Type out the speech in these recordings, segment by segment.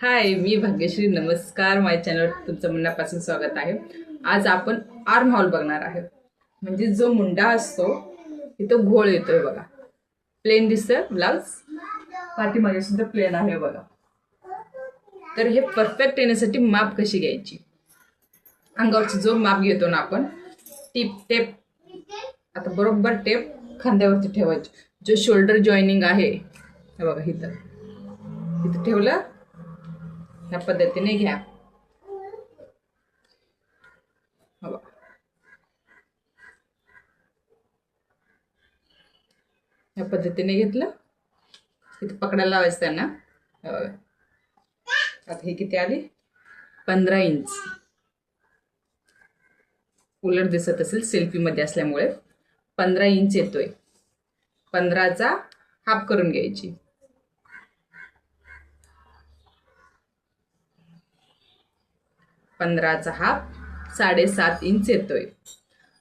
हाय मी भाग्यश्री. नमस्कार. माझ्या चॅनलवर तुमचं मनापासून स्वागत आहे. आज आपण आर्म हॉल बघणार आहे म्हणजे जो मुंडा असतो तिथं घोळ येतोय बघा. प्लेन दिसतोय ब्लाउज पाठीमागे सुद्धा प्लेन आहे बघा. तर हे परफेक्ट येण्यासाठी माप कशी घ्यायची? अंगावरची जो माप घेतो ना आपण टीप टेप आता बरोबर टेप खांद्यावरती ठेवायची. जो शोल्डर जॉईनिंग आहे हे बघा इथं. इथं ठेवलं. ह्या पद्धतीने घ्या. हवा. ह्या पद्धतीने घेतलं. इथं पकडायला लावायचं त्यांना. आता हे किती आली? पंधरा इंच उलट दिसत असेल सेल्फीमध्ये असल्यामुळे. पंधरा इंच येतोय. पंधराचा हाफ करून घ्यायची. पंधराचा हाफ साडेसात इंच येतोय.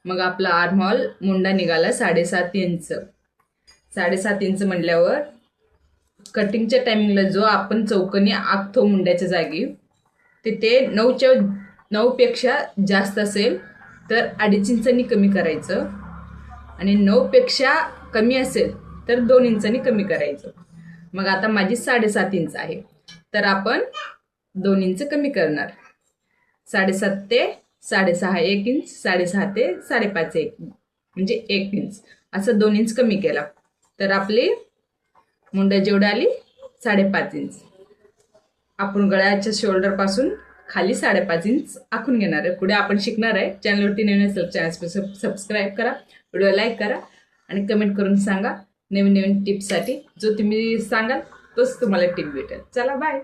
मग आपला आर्मॉल मुंडा निघाला साडेसात इंच साडेसात इंच म्हटल्यावर कटिंगच्या टायमिंगला जो आपण चौकनी आखतो मुंड्याच्या जागी तिथे नऊच्या नऊपेक्षा जास्त असेल तर अडीच इंचांनी कमी करायचं. आणि नऊपेक्षा कमी असेल तर दोन इंचांनी कमी करायचं. मग आता माझी साडेसात इंच आहे. तर आपण दोन इंच कमी करणार. साडेसात ते साडेसहा एक इंच साडेसहा ते साडेपाच एक म्हणजे एक इंच. असं दोन इंच कमी केला. तर आपली मुंड्या जेवढी आली साडेपाच इंच. आपण गळ्याच्या शोल्डरपासून खाली साडेपाच इंच आखून घेणार आहे. पुढे आपण शिकणार आहे. चॅनलवरती नवीन असेल चॅनल सबस्क्राईब करा. व्हिडिओ लाईक करा. आणि कमेंट करून सांगा नवीन नवीन टिप्ससाठी जो तुम्ही सांगाल तोच तुम्हाला टिप भेटेल. चला बाय